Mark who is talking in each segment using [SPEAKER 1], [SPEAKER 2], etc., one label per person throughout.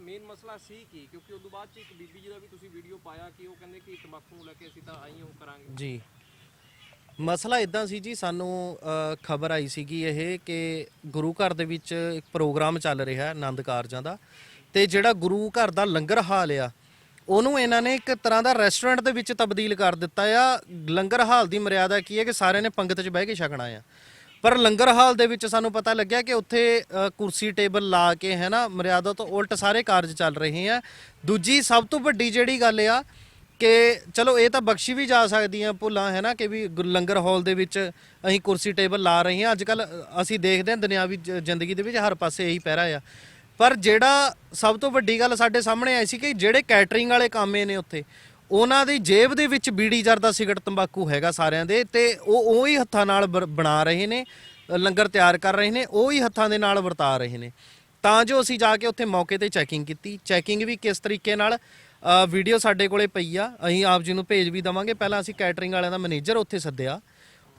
[SPEAKER 1] Main ਮਸਲਾ ਸੀ ਕੀ? ਕਿਉਂਕਿ ਉਦੋਂ ਬਾਅਦ ਚ ਇੱਕ ਬੀਬੀ ਜੀ ਦਾ ਵੀ ਤੁਸੀਂ ਵੀਡੀਓ ਪਾਇਆ ਕਿ ਉਹ ਕਹਿੰਦੇ ਕਿ ਤੰਬਾਕੂ ਨੂੰ ਲੈ ਕੇ ਅਸੀਂ ਤਾਂ ਆਈ, ਉਹ ਕਰਾਂਗੇ।
[SPEAKER 2] ਜੀ। ਮਸਲਾ ਇਦਾਂ ਸੀ ਜੀ, ਸਾਨੂੰ ਖਬਰ ਆਈ ਸੀਗੀ ਇਹ ਕਿ ਗੁਰੂ ਘਰ ਦੇ ਵਿੱਚ ਇੱਕ ਪ੍ਰੋਗਰਾਮ ਚੱਲ ਰਿਹਾ ਹੈ ਆਨੰਦ ਕਾਰਜਾਂ ਦਾ ਤੇ ਜਿਹੜਾ ਗੁਰੂ ਘਰ ਦਾ ਲੰਗਰ ਹਾਲ ਆ, ਉਹਨੂੰ ਇਹਨਾਂ ਨੇ ਇੱਕ ਤਰ੍ਹਾਂ ਦਾ ਰੈਸਟੋਰੈਂਟ ਦੇ ਵਿੱਚ ਤਬਦੀਲ ਕਰ ਦਿੱਤਾ ਆ। ਲੰਗਰ ਹਾਲ ਦੀ ਮਰਿਆਦਾ ਕੀ ਹੈ ਕਿ ਸਾਰਿਆਂ ਨੇ ਪੰਗਤ 'ਚ ਬਹਿ ਕੇ ਛਕਣਾ ਆ। ਪਰ ਲੰਗਰ ਹਾਲ ਦੇ ਵਿੱਚ ਸਾਨੂੰ ਪਤਾ ਲੱਗਿਆ ਕਿ ਉੱਥੇ ਅ, ਕੁਰਸੀ ਟੇਬਲ ਲਾ ਕੇ ਹੈ ਨਾ ਮਰਿਆਦਾ ਤੋਂ ਉਲਟ ਸਾਰੇ ਕਾਰਜ ਚੱਲ ਰਹੇ ਆ। ਦੂਜੀ ਸਭ ਤੋਂ ਵੱਡੀ ਜਿਹੜੀ ਗੱਲ ਆ ਕਿ ਚਲੋ ਇਹ ਤਾਂ ਬਖਸ਼ੀ ਵੀ ਜਾ ਸਕਦੀਆਂ ਭੁੱਲਾਂ ਹੈ ਨਾ ਕਿ ਵੀ ਗੁਰ- ਲੰਗਰ ਹਾਲ ਦੇ ਵਿੱਚ ਅਸੀਂ ਕੁਰਸੀ ਟੇਬਲ ਲਾ ਰਹੇ ਹਾਂ। ਅੱਜ ਕੱਲ ਅਸੀਂ ਦੇਖਦੇ ਹਾਂ ਦੁਨਿਆਵੀ ਜ- ਜ਼ਿੰਦਗੀ ਦੇ ਵਿੱਚ ਹਰ ਪਾਸੇ ਇਹੀ ਪਹਿਰਾ ਆ। ਪਰ ਜਿਹੜਾ ਸਭ ਤੋਂ ਵੱਡੀ ਗੱਲ ਸਾਡੇ ਸਾਹਮਣੇ ਆਈ ਸੀ ਕਿ ਜਿਹੜੇ ਕੈਟਰਿੰਗ ਵਾਲੇ ਕਾਮੇ ਨੇ ਉੱਥੇ ਉਹਨਾਂ ਦੀ ਜੇਬ ਦੇ ਵਿੱਚ ਬੀੜੀ ਜਰਦਾ ਸਿਗਰਟ ਤੰਬਾਕੂ ਹੈਗਾ ਸਾਰਿਆਂ ਦੇ ਤੇ ਉਹ ਉਹੀ ਹੱਥਾਂ ਨਾਲ ਬਰ- ਬਣਾ ਰਹੇ ਨੇ ਲੰਗਰ ਤਿਆਰ ਕਰ ਰਹੇ ਨੇ, ਉਹੀ ਹੱਥਾਂ ਦੇ ਨਾਲ ਵਰਤਾ ਰਹੇ ਨੇ। ਤਾਂ ਜੋ ਅਸੀਂ ਜਾ ਕੇ ਉੱਥੇ ਮੌਕੇ ਤੇ ਚੈਕਿੰਗ ਕੀਤੀ। ਚੈਕਿੰਗ ਵੀ ਕਿਸ ਤਰੀਕੇ ਨਾਲ ਵੀਡੀਓ ਸਾਡੇ ਕੋਲੇ ਪਈ ਆ। ਅਸੀਂ ਆਪ ਜੀ ਨੂੰ ਭੇਜ ਵੀ ਦਵਾਂਗੇ। ਪਹਿਲਾਂ ਅਸੀਂ ਕੈਟਰਿੰਗ ਵਾਲਿਆਂ ਦਾ ਮੈਨੇਜਰ ਉੱਥੇ ਸੱਦਿਆ।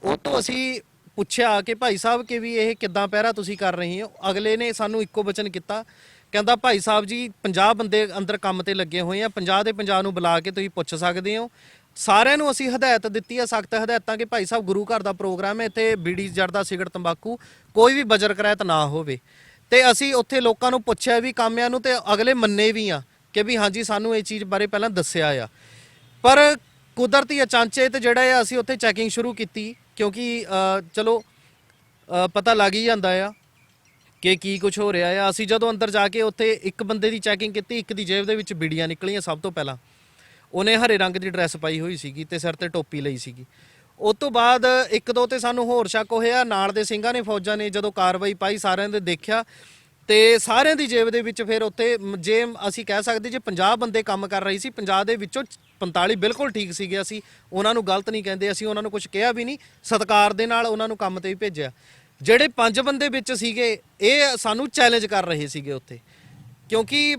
[SPEAKER 2] ਉਹ ਤੋਂ ਅਸੀਂ ਪੁੱਛਿਆ ਕਿ ਭਾਈ ਸਾਹਿਬ ਕਿ ਵੀ ਇਹ ਕਿੱਦਾਂ ਪਹਿਰਾ ਤੁਸੀਂ ਕਰ ਰਹੇ ਹੋ? ਅਗਲੇ ਨੇ ਸਾਨੂੰ ਇੱਕੋ ਵਚਨ ਕੀਤਾ। ਕਹਿੰਦਾ, ਭਾਈ ਸਾਹਿਬ ਜੀ 50 ਬੰਦੇ ਅੰਦਰ ਕੰਮ ਤੇ ਲੱਗੇ ਹੋਏ ਆ 50 ਦੇ 50 ਨੂੰ ਬੁਲਾ ਕੇ ਤੁਸੀਂ ਪੁੱਛ ਸਕਦੇ ਹੋ। ਸਾਰਿਆਂ ਨੂੰ ਅਸੀਂ ਹਦਾਇਤ ਦਿੱਤੀ ਆ, ਸਖਤ ਹਦਾਇਤਾਂ ਕਿ ਭਾਈ ਸਾਹਿਬ ਗੁਰੂ ਘਰ ਦਾ ਪ੍ਰੋਗਰਾਮ ਹੈ, ਇੱਥੇ ਬੀੜੀ ਜਰਦਾ ਸਿਗਰਟ, ਤੰਬਾਕੂ ਕੋਈ ਵੀ ਬਜਰ ਕਰਾਇਤ ਨਾ ਹੋਵੇ। ਤੇ ਅਸੀਂ ਉੱਥੇ ਲੋਕਾਂ ਨੂੰ ਪੁੱਛਿਆ ਵੀ, ਕਾਮਿਆਂ ਨੂੰ ਤੇ ਅਗਲੇ ਮੰਨੇ ਵੀ ਆ ਕਿ ਵੀ ਹਾਂਜੀ, ਸਾਨੂੰ ਇਹ ਚੀਜ਼ ਬਾਰੇ ਪਹਿਲਾਂ ਦੱਸਿਆ ਆ। ਪਰ ਕੁਦਰਤੀ ਅਚਾਂਚੇ ਤੇ ਜਿਹੜਾ ਆ, ਅਸੀਂ ਉੱਥੇ ਚੈਕਿੰਗ ਸ਼ੁਰੂ ਕੀਤੀ ਕਿਉਂਕਿ ਚਲੋ ਪਤਾ ਲੱਗ ਹੀ ਜਾਂਦਾ ਆ ਕਿ ਕੀ ਕੁਝ ਹੋ ਰਿਹਾ ਆ। ਅਸੀਂ ਜਦੋਂ ਅੰਦਰ ਜਾ ਕੇ ਉੱਥੇ ਇੱਕ ਬੰਦੇ ਦੀ ਚੈਕਿੰਗ ਕੀਤੀ, ਇੱਕ ਦੀ ਜੇਬ ਦੇ ਵਿੱਚ ਬੀੜੀਆਂ ਨਿਕਲੀਆਂ ਸਭ ਤੋਂ ਪਹਿਲਾਂ। ਉਹਨੇ ਹਰੇ ਰੰਗ ਦੀ ਡਰੈਸ ਪਾਈ ਹੋਈ ਸੀਗੀ ਤੇ ਸਿਰ ਤੇ ਟੋਪੀ ਲਈ ਸੀਗੀ। ਉਸ ਤੋਂ ਬਾਅਦ ਇੱਕ ਦੋ ਤੇ ਸਾਨੂੰ ਹੋਰ ਸ਼ੱਕ ਹੋਇਆ, ਨਾਲ ਦੇ ਸਿੰਘਾਂ ਨੇ, ਫੌਜਾਂ ਨੇ ਜਦੋਂ ਕਾਰਵਾਈ ਪਾਈ, ਸਾਰਿਆਂ ਦੇ ਦੇਖਿਆ ਤੇ ਸਾਰਿਆਂ ਦੀ ਜੇਬ ਦੇ ਵਿੱਚ ਫਿਰ ਉੱਥੇ ਜੇ ਅਸੀਂ ਕਹਿ ਸਕਦੇ ਜੇ 50 ਬੰਦੇ ਕੰਮ ਕਰ ਰਹੀ ਸੀ 50 ਦੇ ਵਿੱਚੋਂ 45 ਬਿਲਕੁਲ ਠੀਕ ਸੀਗੇ ਅਸੀਂ। ਉਹਨਾਂ ਨੂੰ ਗਲਤ ਨਹੀਂ ਕਹਿੰਦੇ, ਅਸੀਂ ਉਹਨਾਂ ਨੂੰ ਕੁਝ ਕਿਹਾ ਵੀ ਨਹੀਂ, ਸਤਕਾਰ ਦੇ ਨਾਲ ਉਹਨਾਂ ਨੂੰ ਕੰਮ ਤੇ ਵੀ ਭੇਜਿਆ। ਜਿਹੜੇ ਪੰਜ ਬੰਦੇ ਵਿੱਚ ਸੀਗੇ, ਇਹ ਸਾਨੂੰ ਚੈਲੰਜ ਕਰ ਰਹੇ ਸੀਗੇ ਉੱਥੇ। ਕਿਉਂਕਿ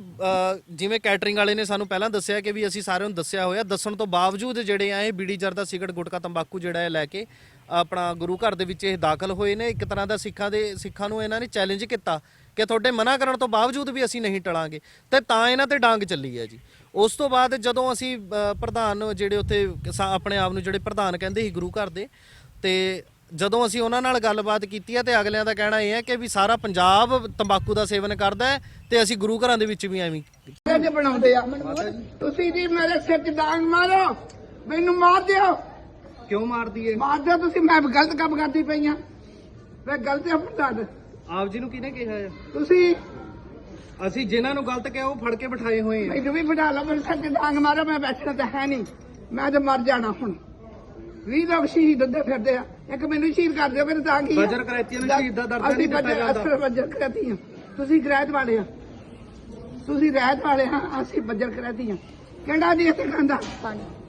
[SPEAKER 2] ਜਿਵੇਂ ਕੈਟਰਿੰਗ ਵਾਲੇ ਨੇ ਸਾਨੂੰ ਪਹਿਲਾਂ ਦੱਸਿਆ ਕਿ ਵੀ ਅਸੀਂ ਸਾਰਿਆਂ ਨੂੰ ਦੱਸਿਆ ਹੋਇਆ, ਦੱਸਣ ਤੋਂ ਬਾਵਜੂਦ ਜਿਹੜੇ ਆ, ਇਹ ਬੀੜੀ ਜਰਦਾ ਸਿਗਰਟ, ਗੁਟਕਾ, ਤੰਬਾਕੂ ਜਿਹੜਾ ਹੈ ਲੈ ਕੇ ਆਪਣਾ ਗੁਰੂ ਘਰ ਦੇ ਵਿੱਚ ਇਹ ਦਾਖਲ ਹੋਏ ਨੇ। ਇੱਕ ਤਰ੍ਹਾਂ ਦਾ ਸਿੱਖਾਂ ਦੇ, ਸਿੱਖਾਂ ਨੂੰ ਇਹਨਾਂ ਨੇ ਚੈਲੰਜ ਕੀਤਾ ਕਿ ਤੁਹਾਡੇ ਮਨਾ ਕਰਨ ਤੋਂ ਬਾਵਜੂਦ ਵੀ ਅਸੀਂ ਨਹੀਂ ਟਲਾਂਗੇ। ਤੇ ਤਾਂ ਇਹਨਾਂ ਤੇ ਡਾਂਗ ਚੱਲੀ ਹੈ ਜੀ। ਉਸ ਤੋਂ ਬਾਅਦ ਜਦੋਂ ਅਸੀਂ ਪ੍ਰਧਾਨ ਜਿਹੜੇ ਉੱਥੇ ਆਪਣੇ ਆਪ ਨੂੰ ਜਿਹੜੇ ਪ੍ਰਧਾਨ ਕਹਿੰਦੇ ਸੀ ਗੁਰੂ ਘਰ ਦੇ, ਤੇ ਜਦੋਂ ਅਸੀਂ ਉਹਨਾਂ ਨਾਲ ਗੱਲਬਾਤ ਕੀਤੀ ਹੈ ਤੇ ਅਗਲਿਆਂ ਦਾ ਕਹਿਣਾ ਇਹ ਹੈ ਕਿ ਵੀ ਸਾਰਾ ਪੰਜਾਬ ਤੰਬਾਕੂ ਦਾ ਸੇਵਨ ਕਰਦਾ ਹੈ ਤੇ ਅਸੀਂ ਗੁਰੂ ਘਰਾਂ ਦੇ ਵਿੱਚ ਵੀ ਐਵੇਂ
[SPEAKER 3] ਜੇ ਬਣਾਉਂਦੇ ਆ? ਤੁਸੀਂ ਜੀ ਮੇਰੇ ਸਿਰ 'ਚ ਡਾਂਗ ਮਾਰੋ ਮੈਨੂੰ ਮਾਰ ਦਿਓ।
[SPEAKER 2] ਕਿਉਂ ਮਾਰਦੀ ਏ?
[SPEAKER 3] ਮਾਰ ਦਿਓ ਤੁਸੀਂ ਮੈਂ ਗਲਤ ਕੰਮ ਕਰਦੀ ਪਈ ਆ। ਮੈਂ ਗਲਤ ਆ ਪ੍ਰਧਾਨ।
[SPEAKER 2] ਆਪ ਜੀ ਨੂੰ ਕਿਹਨੇ ਕਿਹਾ
[SPEAKER 3] ਤੁਸੀਂ
[SPEAKER 2] ਅਸੀਂ ਜਿਨ੍ਹਾਂ ਨੂੰ ਗਲਤ ਕਿਹਾ ਉਹ ਫੜ ਕੇ ਬਿਠਾਏ ਹੋਏ ਆ।
[SPEAKER 3] ਮੈਨੂੰ ਵੀ ਬਿਠਾ ਲਓ ਮੇਰੇ ਸਿਰ 'ਚ ਡਾਂਗ ਮਾਰੋ ਮੈਂ ਬੈਠਣਾ ਤਾਂ ਹੈ ਨਹੀਂ। ਮੈਂ ਤਾਂ ਮਰ ਜਾਣਾ ਹੁਣ। ਵੀਹ ਲੋਕ ਸ਼ਹੀਦ ਹੁੰਦੇ ਫਿਰਦੇ ਆ। ਇੱਕ ਮੈਨੂੰ ਸ਼ਹੀਦ ਕਰ ਦਿਓ ਮੇਰੇ ਤਾਂ ਕੀ ਆ?
[SPEAKER 2] ਬਜਰ ਕਰੈਤੀਆਂ ਨੂੰ ਸ਼ਹੀਦ ਦਾ ਦਰਜਾ
[SPEAKER 3] ਅਸੀਂ
[SPEAKER 2] ਨਹੀਂ ਦਿੱਤਾ
[SPEAKER 3] ਬਜਰ-
[SPEAKER 2] ਜਾਂਦਾ।
[SPEAKER 3] ਅਸੀਂ ਬਜਰ ਕਰੈਤੀ ਆ ਤੁਸੀਂ ਗ੍ਰੈਤ ਵਾਲੇ ਆ। ਤੁਸੀਂ ਰਹਿਤ ਵਾਲੇ ਆ ਅਸੀਂ ਬਜਰ ਕਰੈਤੀ ਆ ਕਿਹੜਾ ਦੀ ਇੱਥੇ ਖਾਂਦਾ?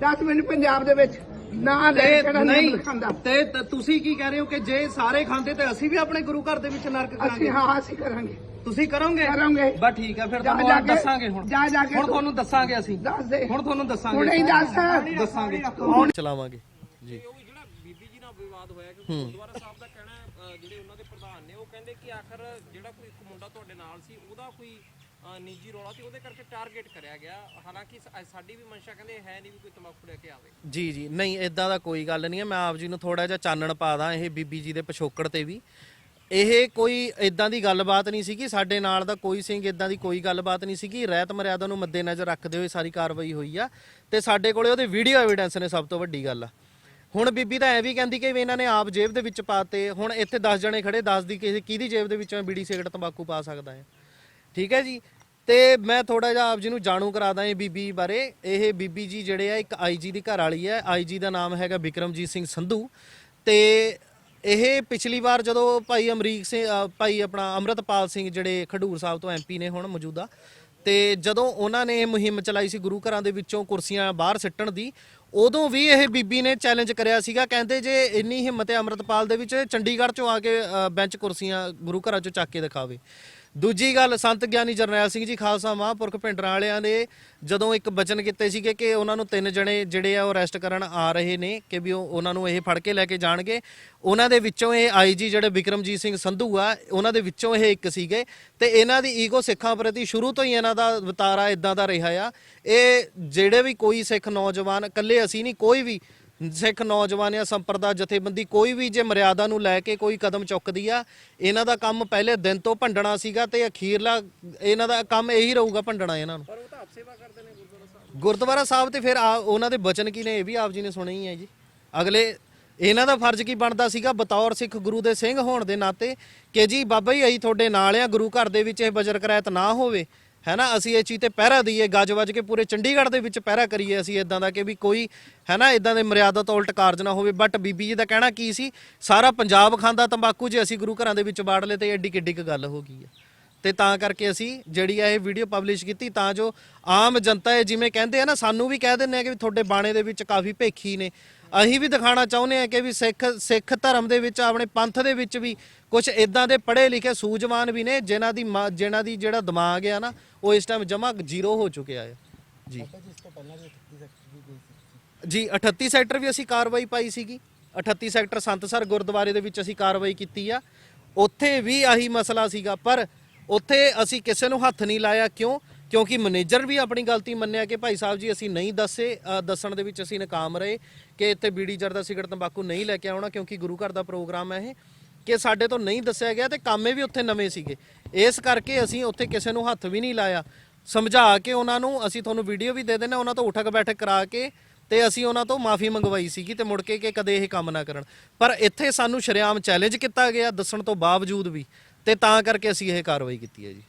[SPEAKER 3] ਦੱਸ ਮੈਨੂੰ ਪੰਜਾਬ ਦੇ ਵਿੱਚ। ਨਾ ਲੈ
[SPEAKER 2] ਤੇ
[SPEAKER 3] ਕਿਹੜਾ
[SPEAKER 2] ਨਹੀਂ
[SPEAKER 3] ਨਹੀਂ ਖਾਂਦਾ?
[SPEAKER 2] ਤੇ ਤ- ਤੁਸੀਂ ਕੀ ਕਹਿ ਰਹੇ ਹੋ ਕਿ ਜੇ ਸਾਰੇ ਖਾਂਦੇ ਤੇ ਅਸੀਂ ਵੀ ਆਪਣੇ ਗੁਰੂ ਘਰ ਦੇ ਵਿੱਚ ਨਰਕ
[SPEAKER 3] ਅਸੀਂ
[SPEAKER 2] ਕਰਾਂਗੇ?
[SPEAKER 3] ਹਾਂ ਅਸੀਂ ਕਰਾਂਗੇ।
[SPEAKER 2] ਤੁਸੀਂ ਕਰੋਗੇ?
[SPEAKER 3] ਕਰਾਂਗੇ।
[SPEAKER 2] ਬਸ ਠੀਕ ਹੈ ਫਿਰ
[SPEAKER 3] ਜਾ-
[SPEAKER 2] ਤੁਹਾਨੂੰ
[SPEAKER 3] ਜਾ ਕੇ-
[SPEAKER 2] ਦੱਸਾਂਗੇ ਹੁਣ।
[SPEAKER 3] ਜਾ- ਜਾ ਕੇ
[SPEAKER 2] ਹੁਣ ਤੁਹਾਨੂੰ ਦੱਸਾਂਗੇ ਅਸੀਂ।
[SPEAKER 3] ਦੱਸ ਦੇ।
[SPEAKER 2] ਹੁਣ ਤੁਹਾਨੂੰ ਦੱਸਾਂਗੇ।
[SPEAKER 3] ਹੁਣੇ ਹੀ ਦੱਸ।
[SPEAKER 2] ਦੱਸਾਂਗੇ। ਹੁਣ ਚਲਾਵਾਂਗੇ। ਜੀ
[SPEAKER 1] ਤੇ ਉਹ ਜਿਹੜਾ ਬੀਬੀ ਜੀ ਨਾਲ ਵਿਵਾਦ ਹੋਇਆ ਕਿ ਗੁਰਦੁਆਰਾ ਸਾਹਿਬ ਦਾ ਕਹਿਣਾ ਹੈ, ਅ, ਜਿਹੜੇ ਉਹਨਾਂ ਦੇ ਪ੍ਰਧਾਨ ਨੇ ਉਹ ਕਹਿੰਦੇ ਕਿ ਆਖਰ ਜਿਹੜਾ ਕੋਈ ਇੱਕ ਮੁੰਡਾ ਤੁਹਾਡੇ ਨਾਲ ਸੀ ਉਹਦਾ ਕੋਈ ਅ, ਨਿੱਜੀ ਰੌਲਾ ਤੇ ਉਹਦੇ ਕਰਕੇ ਟਾਰਗੇਟ ਕਰਿਆ ਗਿਆ। ਹਾਲਾਂਕਿ ਸ- ਸਾਡੀ ਵੀ ਮਨਸ਼ਾ ਕਹਿੰਦੇ ਹੈ ਨਹੀਂ ਵੀ ਕੋਈ ਤੰਬਾਕੂ ਲੈ ਕੇ ਆਵੇ।
[SPEAKER 2] ਜੀ ਜੀ ਨਹੀਂ ਇਦਾਂ ਦਾ ਕੋਈ ਗੱਲ ਨਹੀਂ ਹੈ। ਮੈਂ ਆਪ ਜੀ ਨੂੰ ਥੋੜਾ ਜਿਹਾ ਚਾਨਣ ਪਾ ਦਾਂ ਇਹ ਬੀਬੀ ਜੀ ਦੇ ਪਿਛੋਕੜ ਤੇ ਵੀ। ਇਹ ਕੋਈ ਇਦਾਂ ਦੀ ਗੱਲਬਾਤ ਨਹੀਂ ਸੀਗੀ। ਸਾਡੇ ਨਾਲ ਦਾ ਕੋਈ ਸਿੰਘ ਇਦਾਂ ਦੀ ਕੋਈ ਗੱਲਬਾਤ ਨਹੀਂ ਸੀਗੀ। ਰਹਿਤ ਮਰਿਆਦਾ ਨੂੰ ਮੱਦੇਨਜ਼ਰ ਰੱਖਦੇ ਹੋਏ ਸਾਰੀ ਕਾਰਵਾਈ ਹੋਈ ਆ। ਤੇ ਸਾਡੇ ਕੋਲੇ ਉਹਦੇ ਵੀਡੀਓ ਐਵੀਡੈਂਸ ਨੇ ਸਭ ਤੋਂ ਵੱਡੀ ਗੱਲ। ਆ ਹੁਣ ਬੀਬੀ ਤਾਂ ਐ ਵੀ ਕਹਿੰਦੀ ਕਿ ਵੀ ਇਹਨਾਂ ਨੇ ਆਪ ਜੇਬ ਦੇ ਵਿੱਚ ਪਾਤੇ ਹੁਣ ਇੱਥੇ 10 ਜਣੇ ਖੜੇ 10 ਦੀ ਕਿਸੇ ਕਿਹਦੀ ਜੇਬ ਦੇ ਵਿੱਚੋਂ ਬੀੜੀ ਸਿਗਰਟ ਤੰਬਾਕੂ ਪਾ ਸਕਦਾ ਹੈ। ਠੀਕ ਹੈ ਜੀ? ਤੇ ਮੈਂ ਥੋੜਾ ਜਿਹਾ ਆਪ ਜੀ ਨੂੰ ਜਾਣੂ ਕਰਾਦਾ ਇਹ ਬੀਬੀ ਬਾਰੇ। ਇਹ ਬੀਬੀ ਜੀ ਜਿਹੜੇ ਆ, ਇੱਕ ਆਈਜੀ ਦੀ ਘਰ ਵਾਲੀ ਹੈ। ਆਈਜੀ ਦਾ ਨਾਮ ਹੈਗਾ ਵਿਕਰਮਜੀਤ ਸਿੰਘ ਸੰਧੂ। ਤੇ ਇਹ ਪਿਛਲੀ ਵਾਰ ਜਦੋਂ ਭਾਈ ਅਮਰੀਕ ਸਿੰਘ ਭਾਈ ਆਪਣਾ ਅੰਮ੍ਰਿਤਪਾਲ ਸਿੰਘ ਜਿਹੜੇ ਖਡੂਰ ਸਾਹਿਬ ਤੋਂ ਐਮਪੀ ਨੇ ਹੁਣ ਮੌਜੂਦਾ, ਤੇ ਜਦੋਂ ਉਹਨਾਂ ਨੇ ਇਹ ਮੁਹਿੰਮ ਚਲਾਈ ਸੀ ਗੁਰੂ ਘਰਾਂ ਦੇ ਵਿੱਚੋਂ ਕੁਰਸੀਆਂ ਬਾਹਰ ਸਿੱਟਣ ਦੀ ਉਦੋਂ ਵੀ ਇਹ ਬੀਬੀ ਨੇ ਚੈਲੰਜ ਕਰਿਆ ਸੀਗਾ। ਕਹਿੰਦੇ ਜੇ ਇੰਨੀ ਹਿੰਮਤ ਹੈ ਅੰਮ੍ਰਿਤਪਾਲ ਦੇ ਵਿੱਚ, ਚੰਡੀਗੜ੍ਹ ਚੋਂ ਆ ਕੇ ਬੈਂਚ ਕੁਰਸੀਆਂ ਗੁਰੂ ਘਰਾਂ ਚੋਂ ਚੱਕ ਕੇ ਦਿਖਾਵੇ। ਦੂਜੀ ਗੱਲ ਸੰਤ ਗਿਆਨੀ ਜਰਨੈਲ ਸਿੰਘ ਜੀ ਖਾਲਸਾ ਮਹਾਂਪੁਰਖ ਪਿੰਡਰਾਂ ਵਾਲਿਆਂ ਨੇ ਜਦੋਂ ਇੱਕ ਬਚਨ ਕੀਤੇ ਸੀਗੇ ਕਿ ਉਹਨਾਂ ਨੂੰ ਤਿੰਨ ਜਣੇ ਜਿਹੜੇ ਆ ਉਹ ਅਰੈਸਟ ਕਰਨ ਆ ਰਹੇ ਨੇ ਕਿ ਵੀ ਉਹ ਉਹਨਾਂ ਨੂੰ ਇਹ ਫੜ ਕੇ ਲੈ ਕੇ ਜਾਣਗੇ। ਉਹਨਾਂ ਦੇ ਵਿੱਚੋਂ ਇਹ ਆਈਜੀ ਜਿਹੜੇ ਵਿਕਰਮਜੀਤ ਸਿੰਘ ਸੰਧੂ ਆ, ਉਹਨਾਂ ਦੇ ਵਿੱਚੋਂ ਇਹ ਇੱਕ ਸੀਗੇ। ਤੇ ਇਹਨਾਂ ਦੀ ਈਗੋ ਸਿੱਖਾਂ ਪ੍ਰਤੀ ਸ਼ੁਰੂ ਤੋਂ ਹੀ ਇਹਨਾਂ ਦਾ ਵਤਾਰਾ ਇਦਾਂ ਦਾ ਰਿਹਾ ਆ। ਇਹ ਜਿਹੜੇ ਵੀ ਕੋਈ ਸਿੱਖ ਨੌਜਵਾਨ, ਇਕੱਲੇ ਅਸੀਂ ਨਹੀਂ, ਕੋਈ ਵੀ ਸਿੱਖ ਨੌਜਵਾਨ ਜਾਂ ਸੰਪਰਦਾ ਜਥੇਬੰਦੀ ਕੋਈ ਵੀ ਜੇ ਮਰਿਆਦਾ ਨੂੰ ਲੈ ਕੇ ਕੋਈ ਕਦਮ ਚੁੱਕਦੀ ਆ ਇਹਨਾਂ ਦਾ ਕੰਮ ਪਹਿਲੇ ਦਿਨ ਤੋਂ ਭੰਡਣਾ ਸੀਗਾ ਤੇ ਅਖੀਰਲਾ ਇਹਨਾਂ ਦਾ ਕੰਮ ਇਹੀ ਰਹੂਗਾ ਭੰਡਣਾ ਇਹਨਾਂ ਨੂੰ।
[SPEAKER 1] ਪਰ ਉਹ ਤਾਂ ਆਪ ਸੇਵਾ ਕਰਦੇ ਨੇ ਗੁਰਦੁਆਰਾ ਸਾਹਿਬ।
[SPEAKER 2] ਗੁਰਦੁਆਰਾ ਸਾਹਿਬ ਤੇ ਫਿਰ ਉਹਨਾਂ ਦੇ ਬਚਨ ਕੀ ਨੇ ਇਹ ਵੀ ਆਪ ਜੀ ਨੇ ਸੁਣੇ ਹੀ ਹੈ ਜੀ। ਅਗਲੇ ਇਹਨਾਂ ਦਾ ਫਰਜ਼ ਕੀ ਬਣਦਾ ਸੀਗਾ? ਬਤੌਰ ਸਿੱਖ ਗੁਰੂ ਦੇ ਸਿੰਘ ਹੋਣ ਦੇ ਨਾਤੇ ਕਿ ਜੀ ਬਾਬਾ ਜੀ ਅਸੀਂ ਤੁਹਾਡੇ ਨਾਲ ਆ ਗੁਰੂ ਘਰ ਦੇ ਵਿੱਚ ਇਹ ਬਜਰ ਕਰਾਇਤ ਨਾ ਹੋਵੇ। ਹੈ ਨਾ ਅਸੀਂ ਇਹ ਚੀਜ਼ ਤੇ ਪਹਿਰਾ ਦਈਏ, ਗੱਜ ਵੱਜ ਕੇ ਪੂਰੇ ਚੰਡੀਗੜ੍ਹ ਦੇ ਵਿੱਚ ਪਹਿਰਾ ਕਰੀਏ ਅਸੀਂ ਇਦਾਂ ਦਾ ਕਿ ਵੀ ਕੋਈ ਹੈ ਨਾ ਇਦਾਂ ਦੇ ਮਰਿਆਦਾ ਤੋਂ ਉਲਟ ਕਾਰਜ ਨਾ ਹੋਵੇ। ਬਟ ਬੀਬੀ ਜੀ ਦਾ ਕਹਿਣਾ ਕੀ ਸੀ? ਸਾਰਾ ਪੰਜਾਬ ਖਾਂਦਾ ਤੰਬਾਕੂ, ਜੇ ਅਸੀਂ ਗੁਰੂ ਘਰਾਂ ਦੇ ਵਿੱਚ ਬਾੜ ਲਏ ਤੇ ਐਡੀ ਕਿੱਡੀ ਕੁ ਗੱਲ ਹੋ ਗਈ ਹੈ ਤੇ ਤਾਂ ਕਰਕੇ ਅਸੀਂ ਜਿਹੜੀ ਆ ਇਹ ਵੀਡੀਓ ਪਬਲਿਸ਼ ਕੀਤੀ, ਤਾਂ ਜੋ ਆਮ ਜਨਤਾ ਹੈ ਜਿਵੇਂ ਕਹਿੰਦੇ ਆ ਨਾ, ਸਾਨੂੰ ਵੀ ਕਹਿ ਦਿੰਦੇ ਆ ਕਿ ਵੀ ਤੁਹਾਡੇ ਬਾਣੇ ਦੇ ਵਿੱਚ ਕਾਫੀ ਭੇਖੀ ਨੇ। ਅਸੀਂ ਵੀ ਦਿਖਾਣਾ ਚਾਹੁੰਦੇ ਆ ਕਿ ਵੀ ਸਿੱਖ ਸਿੱਖ ਧਰਮ ਦੇ ਵਿੱਚ ਆਪਣੇ ਪੰਥ ਦੇ ਵਿੱਚ ਵੀ ਕੁਝ ਇਦਾਂ ਦੇ ਪੜ੍ਹੇ ਲਿਖੇ ਸੂਝਵਾਨ ਵੀ ਨੇ ਜਿਨ੍ਹਾਂ ਦੀ ਜਿਨ੍ਹਾਂ ਦੀ ਜਿਹੜਾ ਦਿਮਾਗ ਆ ਨਾ ਉਹ ਇਸ ਟਾਈਮ ਜਮਾ ਜ਼ੀਰੋ ਹੋ ਚੁੱਕਿਆ ਹੈ ਜੀ। ਜੀ 38 ਸੈਕਟਰ ਵੀ ਅਸੀਂ ਕਾਰਵਾਈ ਪਾਈ ਸੀਗੀ। 38 ਸੈਕਟਰ ਸੰਤਸਰ ਗੁਰਦੁਆਰੇ ਦੇ ਵਿੱਚ ਅਸੀਂ ਕਾਰਵਾਈ ਕੀਤੀ ਆ। ਉੱਥੇ ਵੀ ਆਹੀ ਮਸਲਾ ਸੀਗਾ ਪਰ ਉੱਥੇ ਅਸੀਂ ਕਿਸੇ ਨੂੰ ਹੱਥ ਨਹੀਂ ਲਾਇਆ। ਕਿਉਂ? ਕਿਉਂਕਿ ਮੈਨੇਜਰ ਵੀ ਆਪਣੀ ਗਲਤੀ ਮੰਨਿਆ ਕਿ ਭਾਈ ਸਾਹਿਬ ਜੀ ਅਸੀਂ ਨਹੀਂ ਦੱਸੇ ਅ, ਦੱਸਣ ਦੇ ਵਿੱਚ ਅਸੀਂ ਨਾਕਾਮ ਰਹੇ ਕਿ ਇੱਥੇ ਬੀੜੀ ਜਰਦਾ ਸਿਗਰਟ ਤੰਬਾਕੂ ਨਹੀਂ ਲੈ ਕੇ ਆਉਣਾ ਕਿਉਂਕਿ ਗੁਰੂ ਘਰ ਦਾ ਪ੍ਰੋਗਰਾਮ ਹੈ ਇਹ ਕਿ ਸਾਡੇ ਤੋਂ ਨਹੀਂ ਦੱਸਿਆ ਗਿਆ ਤੇ ਕਾਮੇ ਵੀ ਉੱਥੇ ਨਵੇਂ ਸੀਗੇ। ਇਸ ਕਰਕੇ ਅਸੀਂ ਉੱਥੇ ਕਿਸੇ ਨੂੰ ਹੱਥ ਵੀ ਨਹੀਂ ਲਾਇਆ। ਸਮਝਾ ਕੇ ਉਹਨਾਂ ਨੂੰ ਅਸੀਂ ਤੁਹਾਨੂੰ ਵੀਡੀਓ ਵੀ ਦੇ ਦੇਣਾ ਉਹਨਾਂ ਤੋਂ ਉਠਕ ਬੈਠਕ ਕਰਾ ਕੇ ਤੇ ਅਸੀਂ ਉਹਨਾਂ ਤੋਂ ਮਾਫੀ ਮੰਗਵਾਈ ਸੀਗੀ ਤੇ ਮੁੜ ਕੇ ਕਿ ਕਦੇ ਇਹ ਕੰਮ ਨਾ ਕਰਨ। ਪਰ ਇੱਥੇ ਸਾਨੂੰ ਸ਼ਰੇਆਮ ਚੈਲੰਜ ਕੀਤਾ ਗਿਆ ਦੱਸਣ ਤੋਂ ਬਾਵਜੂਦ ਵੀ ਤੇ ਤਾਂ ਕਰਕੇ ਅਸੀਂ ਇਹ ਕਾਰਵਾਈ ਕੀਤੀ ਹੈ ਜੀ।